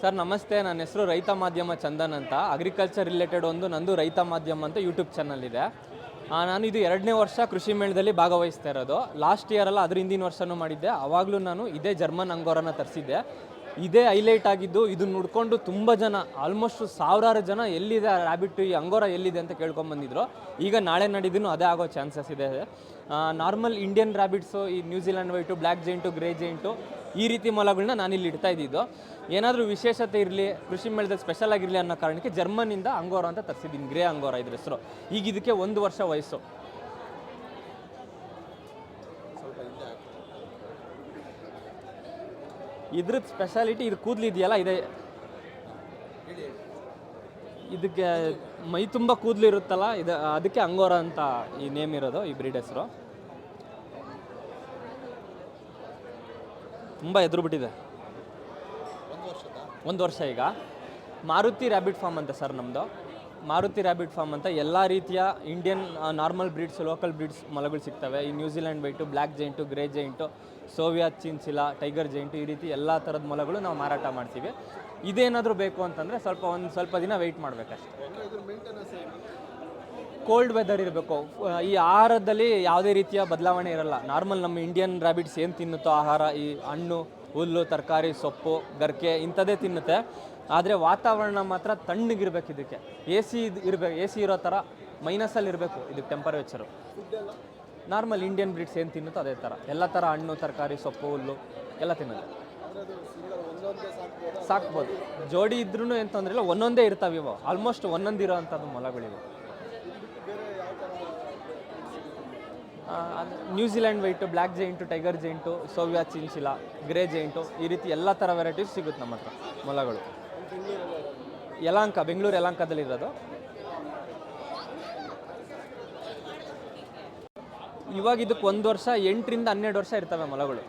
Sir, ನಮಸ್ತೆ. ನನ್ನ ಹೆಸರು ರೈತ ಮಾಧ್ಯಮ ಚಂದನ್ ಅಂತ. ಅಗ್ರಿಕಲ್ಚರ್ ರಿಲೇಟೆಡ್ ಒಂದು ನಂದು ರೈತ ಮಾಧ್ಯಮ ಅಂತ ಯೂಟ್ಯೂಬ್ ಚಾನಲ್ ಇದೆ. ನಾನು ಇದು ಎರಡನೇ ವರ್ಷ ಕೃಷಿ ಮೇಳದಲ್ಲಿ ಭಾಗವಹಿಸ್ತಾ ಇರೋದು. ಲಾಸ್ಟ್ ಇಯರಲ್ಲ ಅದ್ರ ಹಿಂದಿನ ವರ್ಷನೂ ಮಾಡಿದ್ದೆ. ಆವಾಗಲೂ ನಾನು ಇದೇ ಜರ್ಮನ್ ಅಂಗೋರನ ತರಿಸಿದ್ದೆ. ಇದೇ ಹೈಲೈಟ್ ಆಗಿದ್ದು ಇದನ್ನ ನೋಡಿಕೊಂಡು ತುಂಬ ಜನ ಆಲ್ಮೋಸ್ಟ್ ಸಾವಿರಾರು ಜನ ಎಲ್ಲಿದೆ ರ್ಯಾಬಿಟ್ ಈ ಅಂಗೋರ ಎಲ್ಲಿದೆ ಅಂತ ಕೇಳ್ಕೊಂಬಂದಿದ್ರು ಈಗ ನಾಳೆ ನಾಡಿದ್ದು ಅದೇ ಆಗೋ ಚಾನ್ಸಸ್ ಇದೆ. ನಾರ್ಮಲ್ ಇಂಡಿಯನ್ ರ್ಯಾಬಿಟ್ಸು ಈ New Zealand white black giant grey giant ಈ ರೀತಿ ಮೊಲಗಳನ್ನ ನಾನು ಇಲ್ಲಿ ಇಡ್ತಾ ಇದ್ದಿದ್ದು. ಏನಾದರೂ ವಿಶೇಷತೆ ಇರಲಿ, ಕೃಷಿ ಮೇಳದಲ್ಲಿ ಸ್ಪೆಷಲ್ ಆಗಿರಲಿ ಅನ್ನೋ ಕಾರಣಕ್ಕೆ ಜರ್ಮನಿಂದ ಅಂಗೋರ ಅಂತ ತರಿಸಿದ್ದೀನಿ, ಗ್ರೇ ಅಂಗೋರ ಇದ್ರ ಹೆಸರು. ಈಗ ಇದಕ್ಕೆ ಒಂದು ವರ್ಷ ವಯಸ್ಸು. ಇದ್ರದ್ದು ಸ್ಪೆಷಾಲಿಟಿ ಇದು ಕೂದಲು ಇದೆಯಲ್ಲ, ಇದೆ. ಇದಕ್ಕೆ ಮೈ ತುಂಬ ಕೂದಲು ಇರುತ್ತಲ್ಲ, ಇದು, ಅದಕ್ಕೆ ಅಂಗೋರ ಅಂತ ಈ ನೇಮ್ ಇರೋದು, ಈ ಬ್ರೀಡ್ ಹೆಸರು. ತುಂಬ ಎದುರು ಬಿಟ್ಟಿದೆ ಒಂದು ವರ್ಷ ಈಗ. ಮಾರುತಿ ರ್ಯಾಬಿಟ್ ಫಾರ್ಮ್ ಅಂತ ಸರ್ ನಮ್ಮದು ಮಾರುತಿ ರ್ಯಾಬಿಟ್ ಫಾರ್ಮ್ ಅಂತ ಎಲ್ಲ ರೀತಿಯ Indian normal breeds local breeds ಮೊಲಗಳು ಸಿಗ್ತವೆ. ಈ New Zealand white black giant grey giant Soviet chinchilla tiger giant ಈ ರೀತಿ ಎಲ್ಲ ಥರದ ಮೊಲಗಳು ನಾವು ಮಾರಾಟ ಮಾಡ್ತೀವಿ. ಇದೇನಾದರೂ ಬೇಕು ಅಂತಂದರೆ ಸ್ವಲ್ಪ ಒಂದು ಸ್ವಲ್ಪ ದಿನ ವೆಯ್ಟ್ ಮಾಡಬೇಕಷ್ಟೆ. ಕೋಲ್ಡ್ ವೆದರ್ ಇರಬೇಕು. ಈ ಆಹಾರದಲ್ಲಿ ಯಾವುದೇ ರೀತಿಯ ಬದಲಾವಣೆ ಇರಲ್ಲ. ನಾರ್ಮಲ್ ನಮ್ಮ ಇಂಡಿಯನ್ ರ್ಯಾಬಿಟ್ಸ್ ಏನು ತಿನ್ನುತ್ತೋ ಆಹಾರ, ಈ ಹಣ್ಣು, ಹುಲ್ಲು, ತರಕಾರಿ, ಸೊಪ್ಪು, ಗರ್ಕೆ ಇಂಥದ್ದೇ ತಿನ್ನುತ್ತೆ. ಆದರೆ ವಾತಾವರಣ ಮಾತ್ರ ತಣ್ಣಗಿರ್ಬೇಕು ಇದಕ್ಕೆ. ಎ ಸಿ ಇರಬೇಕು ಎ ಸಿ ಇರೋ ಥರ ಮೈನಸಲ್ಲಿ ಇರಬೇಕು ಇದಕ್ಕೆ ಟೆಂಪರೇಚರು ನಾರ್ಮಲ್ ಇಂಡಿಯನ್ ಬ್ರೀಡ್ಸ್ ಏನು ತಿನ್ನುತ್ತೋ ಅದೇ ಥರ ಎಲ್ಲ ಥರ ಹಣ್ಣು, ತರಕಾರಿ, ಸೊಪ್ಪು, ಹುಲ್ಲು ಎಲ್ಲ ತಿನ್ನೋದು ಸಾಕ್ಬೋದು. ಜೋಡಿ ಇದ್ರೂ ಏನು ತೊಂದರೆ ಇಲ್ಲ, ಒಂದೊಂದೇ ಇರ್ತಾವೆ ಇವು. ಆಲ್ಮೋಸ್ಟ್ ಒಂದೊಂದು ಇರೋ ಅಂಥದ್ದು ಮೊಲಗಳಿವು. New Zealand white black giant tiger giant Soviet chinchilla grey giant ಈ ರೀತಿ ಎಲ್ಲ ಥರ ವೆರೈಟೀಸ್ ಸಿಗುತ್ತೆ ನಮ್ಮ ಹತ್ರ, ಮೊಲಗಳು. ಯಲಾಂಕ ಬೆಂಗಳೂರು ಯಲಾಂಕದಲ್ಲಿ ಇರೋದು. ಇವಾಗ ಇದಕ್ಕೆ ಒಂದು ವರ್ಷ, ಎಂಟರಿಂದ ಹನ್ನೆರಡು ವರ್ಷ ಇರ್ತವೆ ಮೊಲಗಳು.